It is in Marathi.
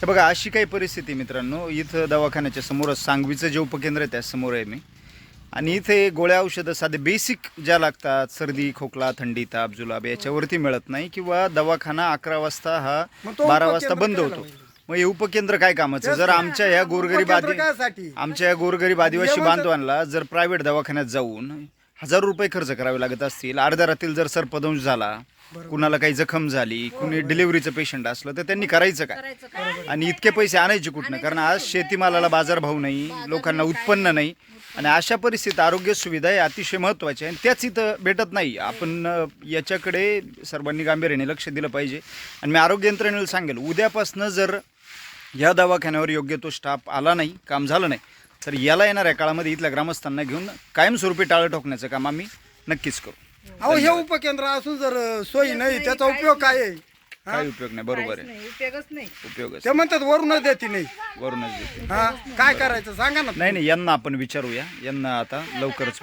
हे बघा अशी काही परिस्थिती मित्रांनो. इथं दवाखान्याच्या समोरच सांगवीचं जे उपकेंद्र आहे त्या समोर आहे मी. आणि इथे गोळ्या औषधं साधे बेसिक ज्या लागतात सर्दी खोकला थंडी ताप जुलाब याच्यावरती मिळत नाही किंवा दवाखाना अकरा वाजता हा बारा वाजता बंद होतो. मग हे उपकेंद्र काय कामाचं? जर आमच्या या गोरगरीब आदि उपकेंद्र कायसाठी? आमच्या या गोरगरीब आदिवासी बांधवांना जर प्रायव्हेट दवाखान्यात जाऊन हजार रुपये खर्च करावे लागत असतील. अर्ध्या जर सर्पदंश झाला कुणाला काही जखम झाली कुणी डिलिव्हरीचं पेशंट असलं तर त्यांनी करायचं काय? आणि इतके पैसे आणायचे कुठनं? कारण आज शेतीमालाला बाजारभाव नाही लोकांना उत्पन्न नाही. आणि अशा परिस्थितीत आरोग्य सुविधा हे अतिशय महत्त्वाच्या आहे. आणि त्याच इथं भेटत नाही. आपण याच्याकडे सर्वांनी गांभीर्याने लक्ष दिलं पाहिजे. आणि मी आरोग्य यंत्रणेला सांगेल उद्यापासनं जर या दवाखान्यावर योग्य तो स्टाफ आला नाही काम झालं नाही तर याला येणाऱ्या काळामध्ये इथल्या ग्रामस्थांना घेऊन कायमस्वरूपी टाळं ठोकण्याचं काम आम्ही नक्कीच करू. अहो हे उपकेंद्र असून जर सोयी नाही त्याचा उपयोग काय आहे? काही उपयोग नाही बरोबर आहे. नाही उपयोगच नाही. उपयोगच ते म्हणतात वरूनच देते नाही. वरूनच देते हा? काय करायचं सांगा ना. नाही नाही यांना आपण विचारूया. यांना आता लवकरच